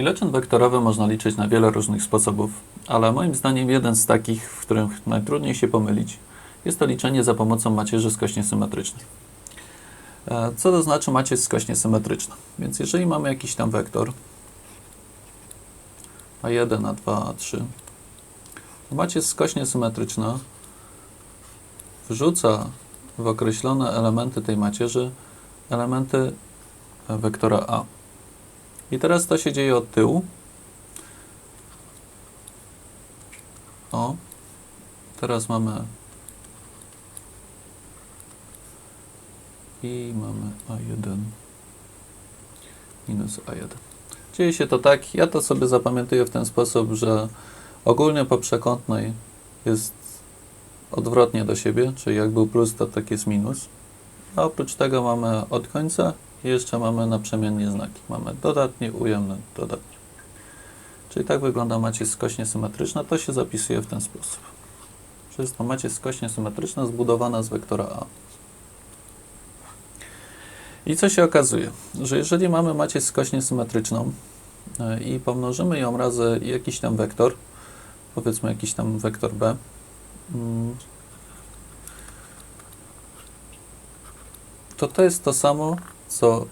Ileczyn wektorowy można liczyć na wiele różnych sposobów, ale moim zdaniem jeden z takich, w którym najtrudniej się pomylić, jest to liczenie za pomocą macierzy skośnie symetrycznej. E, Co to znaczy macierz skośnie symetryczna? Więc jeżeli mamy jakiś tam wektor A1, A2, A3, to macierz skośnie symetryczna wrzuca w określone elementy tej macierzy elementy wektora A. I teraz to się dzieje od tyłu. O, teraz mamy i mamy A1 minus A1. Dzieje się to tak, ja to sobie zapamiętuję w ten sposób, że ogólnie po przekątnej jest odwrotnie do siebie, czyli jak był plus, to tak jest minus. A oprócz tego mamy od końca jeszcze mamy naprzemiennie znaki. Mamy dodatnie, ujemne, dodatnie. Czyli tak wygląda macie skośnie symetryczna. To się zapisuje w ten sposób. Że jest to macie skośnie symetryczna zbudowana z wektora A. I co się okazuje? Że jeżeli mamy macie skośnie symetryczną e, i pomnożymy ją razy jakiś tam wektor, powiedzmy jakiś tam wektor B, mm, to to jest to samo, co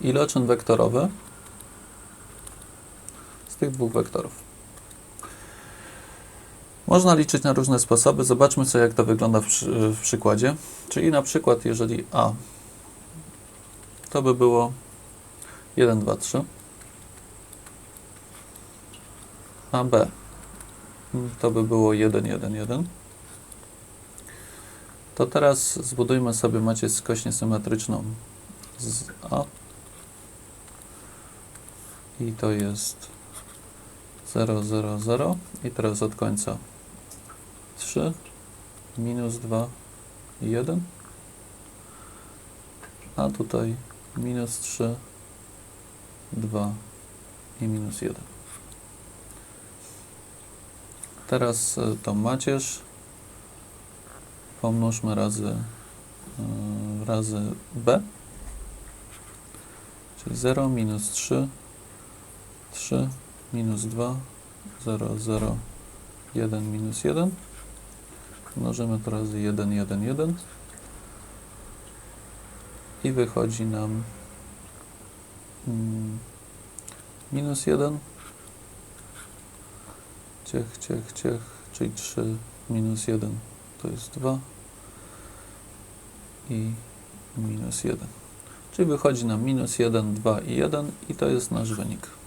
iloczyn wektorowy z tych dwóch wektorów. Można liczyć na różne sposoby. Zobaczmy sobie, jak to wygląda w, w przykładzie. Czyli na przykład, jeżeli A to by było 1, 2, 3, a B to by było 1, 1, 1 to teraz zbudujmy sobie macie skośnie symetryczną z A. I to jest 0, 0, 0 i teraz od końca. 3 minus 2 1 a tutaj minus 3 2 i minus 1 teraz e, tą macierz. Pomnóżmy razy, yy, razy b, czyli 0 minus 3, 3 minus 2, 0, 0, 1 minus 1. Mnożymy to razy 1, 1, 1 i wychodzi nam mm, minus 1, ciech, ciech, ciech, czyli 3 minus 1 to jest 2 i minus 1. Czyli wychodzi nam minus 1, 2 i 1 i to jest nasz wynik.